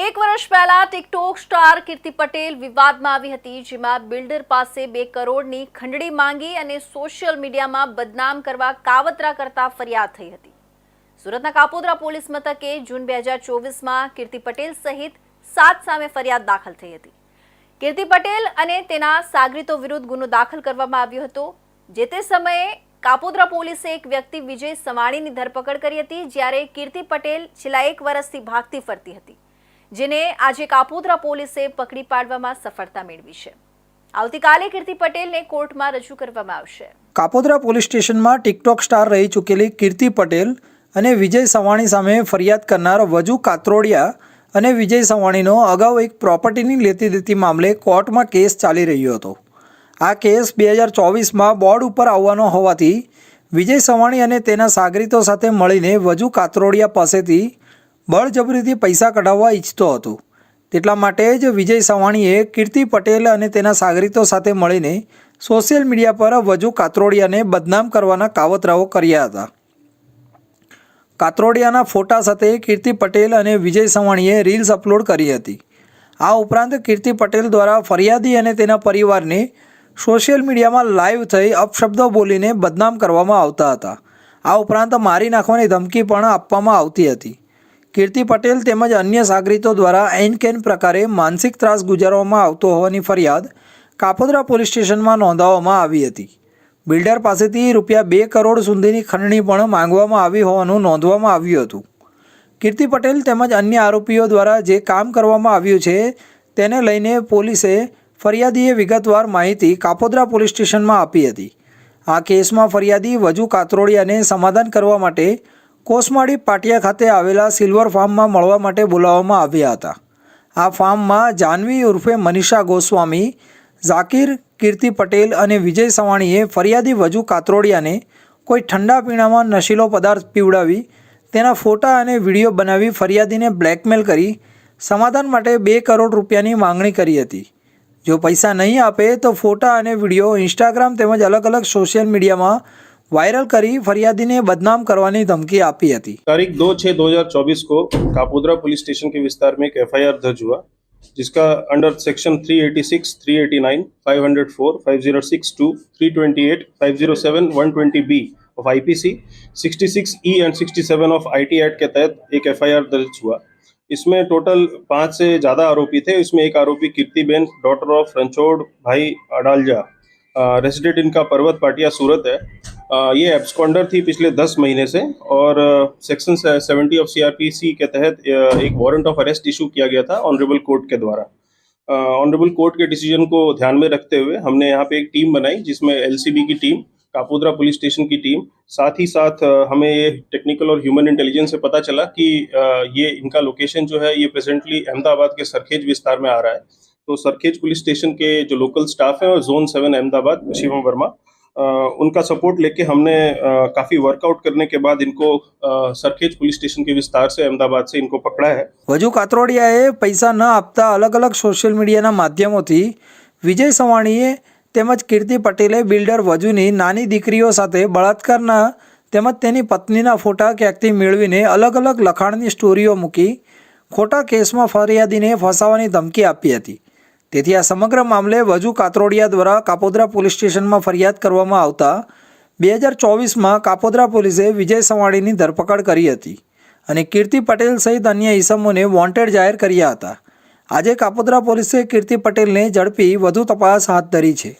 એક વર્ષ પહેલા ટિકટોક સ્ટાર કીર્તિ પટેલ વિવાદમાં આવી હતી, જેમાં બિલ્ડર પાસે બે કરોડની ખંડણી માંગી અને સોશિયલ મીડિયામાં બદનામ કરવા કાવતરા કરતા ફરિયાદ થઈ હતી. સુરતના કાપોદ્રા પોલીસ મથકે જૂન બે હજાર ચોવીસમાં કીર્તિ પટેલ સહિત સાત સામે ફરિયાદ દાખલ થઈ હતી. કીર્તિ પટેલ અને તેના સાગરીતો વિરુદ્ધ ગુનો દાખલ કરવામાં આવ્યો હતો. જે તે સમયે કાપોદ્રા પોલીસે એક વ્યક્તિ વિજય સવાણીની ધરપકડ કરી હતી, જ્યારે કીર્તિ પટેલ છેલ્લા એક વર્ષથી ભાગતી ફરતી હતી. જેને આજે કાપોદ્રા પોલીસે પકડી પાડવામાં સફળતા મેળવી છે. આવતીકાલે કીર્તિ પટેલને કોર્ટમાં રજૂ કરવામાં આવશે. કાપોદ્રા પોલીસ સ્ટેશનમાં ટિકટોક સ્ટાર રહી ચૂકેલી કીર્તિ પટેલ અને વિજય સવાણી સામે ફરિયાદ કરનાર વજુ કાત્રોડિયા અને વિજય સવાણીનો અગાઉ એક પ્રોપર્ટીની લેતી દેતી મામલે કોર્ટમાં કેસ ચાલી રહ્યો હતો. આ કેસ બે હજાર ચોવીસમાં બોર્ડ ઉપર આવવાનો હોવાથી વિજય સવાણી અને તેના સાગરીતો સાથે મળીને વજુ કાત્રોડિયા પાસેથી બળજબરીથી પૈસા કઢાવવા ઈચ્છતો હતો. તેટલા માટે જ વિજય સવાણીએ કીર્તિ પટેલ અને તેના સાગરીતો સાથે મળીને સોશિયલ મીડિયા પર વજુ કાતરોડિયાને બદનામ કરવાના કાવતરાઓ કર્યા હતા. કાતરોડિયાના ફોટા સાથે કીર્તિ પટેલ અને વિજય સવાણીએ રીલ્સ અપલોડ કરી હતી. આ ઉપરાંત કીર્તિ પટેલ દ્વારા ફરિયાદી અને તેના પરિવારને સોશિયલ મીડિયામાં લાઈવ થઈ અપશબ્દો બોલીને બદનામ કરવામાં આવતા હતા. આ ઉપરાંત મારી નાખવાની ધમકી પણ આપવામાં આવતી હતી. કીર્તિ પટેલ તેમજ અન્ય સાગરીતો દ્વારા એન કેન પ્રકારે માનસિક ત્રાસ ગુજારવામાં આવતો હોવાની ફરિયાદ કાપોદ્રા પોલીસ સ્ટેશનમાં નોંધાવવામાં આવી હતી. બિલ્ડર પાસેથી રૂપિયા બે કરોડ સુધીની ખંડણી પણ માંગવામાં આવી હોવાનું નોંધવામાં આવ્યું હતું. કીર્તિ પટેલ તેમજ અન્ય આરોપીઓ દ્વારા જે કામ કરવામાં આવ્યું છે તેને લઈને પોલીસે ફરિયાદીએ વિગતવાર માહિતી કાપોદ્રા પોલીસ સ્ટેશનમાં આપી હતી. આ કેસમાં ફરિયાદી વજુ કાતરોડિયાને સમાધાન કરવા માટે કોસમાડી પાટિયા ખાતે આવેલા સિલ્વર ફાર્મમાં મળવા માટે બોલાવવામાં આવ્યા હતા. આ ફાર્મમાં જાનવી ઉર્ફે મનીષા ગોસ્વામી, ઝાકીર કીર્તિ પટેલ અને વિજય સવાણીએ ફરિયાદી વજુ કાતરોડિયાને કોઈ ઠંડા પીણામાં નશીલો પદાર્થ પીવડાવી, તેના ફોટા અને વીડિયો બનાવી ફરિયાદીને બ્લેકમેલ કરી, સમાધાન માટે બે કરોડ રૂપિયાની માંગણી કરી હતી. જો પૈસા નહીં આપે તો ફોટા અને વીડિયો ઇન્સ્ટાગ્રામ તેમજ અલગ અલગ સોશિયલ મીડિયામાં વાયરલ કરી ફરિયાદીને બદનામ કરવાની ધમકી આપી હતી तारीख दो छः दो हजार चौबीस को कापोद्रा पुलिस स्टेशन के विस्तार में एक एफ दर्ज हुआ जिसका under section 386, 389, 504, 506, 2, 328, 507, 120 B of IPC 66 E and 67 of IT act के तहत एक एफआईआर दर्ज हुआ इसमें टोटल पाँच से ज़्यादा आरोपी थे इसमें एक आरोपी कीर्तिबेन डॉटर ऑफ रणछोड़ भाई अडालजा रेसिडेंट इनका पर्वत पाटिया सूरत है अ, ये एब्सकॉन्डर थी पिछले दस महीने से और सेक्शन सेवेंटी ऑफ़ सीआरपीसी के तहत एक वारंट ऑफ़ अरेस्ट इशू किया गया था ऑनरेबल कोर्ट के द्वारा। ऑनरेबल कोर्ट के डिसीज़न को ध्यान में रखते हुए हमने यहाँ पे एक टीम बनाई जिसमें एलसीबी की टीम कापोद्रा पुलिस स्टेशन की टीम साथ ही साथ हमें ये टेक्निकल और ह्यूमन इंटेलिजेंस से पता चला कि ये इनका लोकेशन जो है, ये प्रेजेंटली अहमदाबाद के सरखेज विस्तार में आ रहा है। तो सरखेज पुलिस स्टेशन के जो लोकल स्टाफ है और जोन सेवन अहमदाबाद, शिवम वर्मा उनका सपोर्ट लेके हमने अ, काफी वर्कआउट करने के बाद इनको अ, सरखेज पुलिस स्टेशन के विस्तार से अहमदाबाद से इनको पकड़ा है વજુ કાત્રોડિયાએ પૈસા ન આપતા અલગ અલગ સોશિયલ મીડિયાના માધ્યમોથી વિજય સવાણીએ તેમજ કીર્તિ પટેલે બિલ્ડર વજુની નાની દીકરીઓ સાથે બળાત્કારના તેમજ તેની પત્નીના ફોટા ક્યાંકથી મેળવીને અલગ અલગ લખાણની સ્ટોરીઓ મૂકી ખોટા કેસમાં ફરિયાદીને ફસાવાની ધમકી આપી હતી તેથી આ સમગ્ર મામલે વજુ કાત્રોડિયા દ્વારા કાપોદ્રા પોલીસ સ્ટેશનમાં ફરિયાદ કરવામાં આવતા બે હજાર ચોવીસમાં કાપોદ્રા પોલીસે વિજય સવાણીની ધરપકડ કરી હતી અને કીર્તિ પટેલ સહિત અન્ય ઈસમોને વોન્ટેડ જાહેર કર્યા હતા. આજે કાપોદ્રા પોલીસે કીર્તિ પટેલને ઝડપી વધુ તપાસ હાથ ધરી છે.